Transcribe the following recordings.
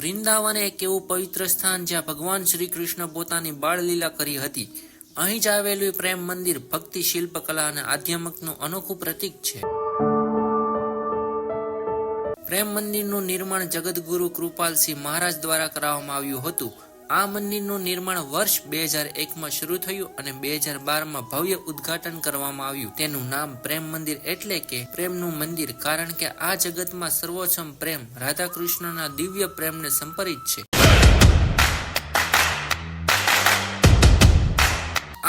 વૃંદાવન એક એવું પવિત્ર સ્થાન જ્યાં ભગવાન શ્રી કૃષ્ણ પોતાની બાળલીલા કરી હતી. અહીં જ આવેલું પ્રેમ મંદિર ભક્તિ શિલ્પકલા અને આધ્યાત્મકનું અનોખું પ્રતીક છે. પ્રેમ મંદિરનું નિર્માણ જગદગુરુ કૃપાલસિંહ મહારાજ દ્વારા કરાવવામાં આવ્યું હતું. આ મંદિરનું નિર્માણ વર્ષ બે હજાર એકમાં શરૂ થયું અને બે હજાર બારમાં ભવ્ય ઉદ્ઘાટન કરવામાં આવ્યું. તેનું નામ પ્રેમ મંદિર એટલે કે પ્રેમનું મંદિર, કારણ કે આ જગતમાં સર્વોચ્ચમ પ્રેમ રાધા કૃષ્ણના દિવ્ય પ્રેમને સંપરિત છે.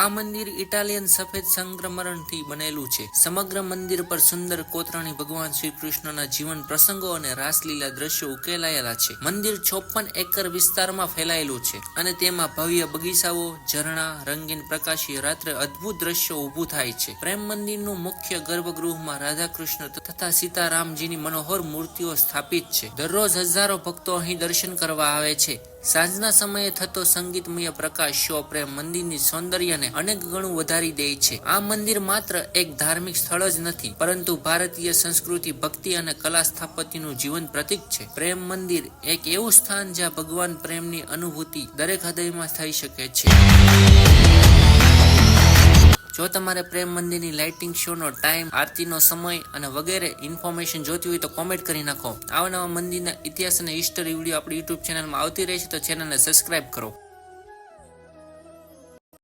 આ મંદિર ઇટાલિયન સફેદ સંક્રમણથી બનેલું છે. સમગ્ર મંદિર પર સુંદર કોતરાણી ભગવાન શ્રી કૃષ્ણના જીવન પ્રસંગો અને રાસલીલા દ્રશ્યો ઉકેલાયેલા છે. મંદિર ચોપન એકર વિસ્તારમાં ફેલાયેલું છે અને તેમાં ભવ્ય બગીચાઓ, ઝરણા, રંગીન પ્રકાશી રાત્રે અદ્ભુત દ્રશ્યો ઊભું થાય છે. પ્રેમ મંદિરનું મુખ્ય ગર્ભગૃહમાં રાધા કૃષ્ણ તથા સીતારામજીની મનોહર મૂર્તિઓ સ્થાપિત છે. દરરોજ હજારો ભક્તો અહીં દર્શન કરવા આવે છે. સાંજના સમયે થતો સંગીતમય પ્રકાશ શો પ્રેમ મંદિરની સૌંદર્યને અનેક ગણું વધારી દે છે. આ મંદિર માત્ર એક ધાર્મિક સ્થળ જ નથી, પરંતુ ભારતીય સંસ્કૃતિ, ભક્તિ અને કલા સ્થાપત્યનું જીવન પ્રતીક છે. પ્રેમ મંદિર એક એવું સ્થાન જ્યાં ભગવાન પ્રેમની અનુભૂતિ દરેક હૃદયમાં થઈ શકે છે. જો તમારે પ્રેમ મંદિરની લાઇટિંગ શોનો ટાઈમ આરતીનો સમય અને વગેરે ઇન્ફોર્મેશન જોતી હોય તો કોમેન્ટ કરી નાખો. આવા નવા મંદિરના ઇતિહાસ અને હિસ્ટરી વીડિયો આપણી યુટ્યુબ ચેનલમાં આવતી રહે છે તો ચેનલને સબસ્ક્રાઇબ કરો.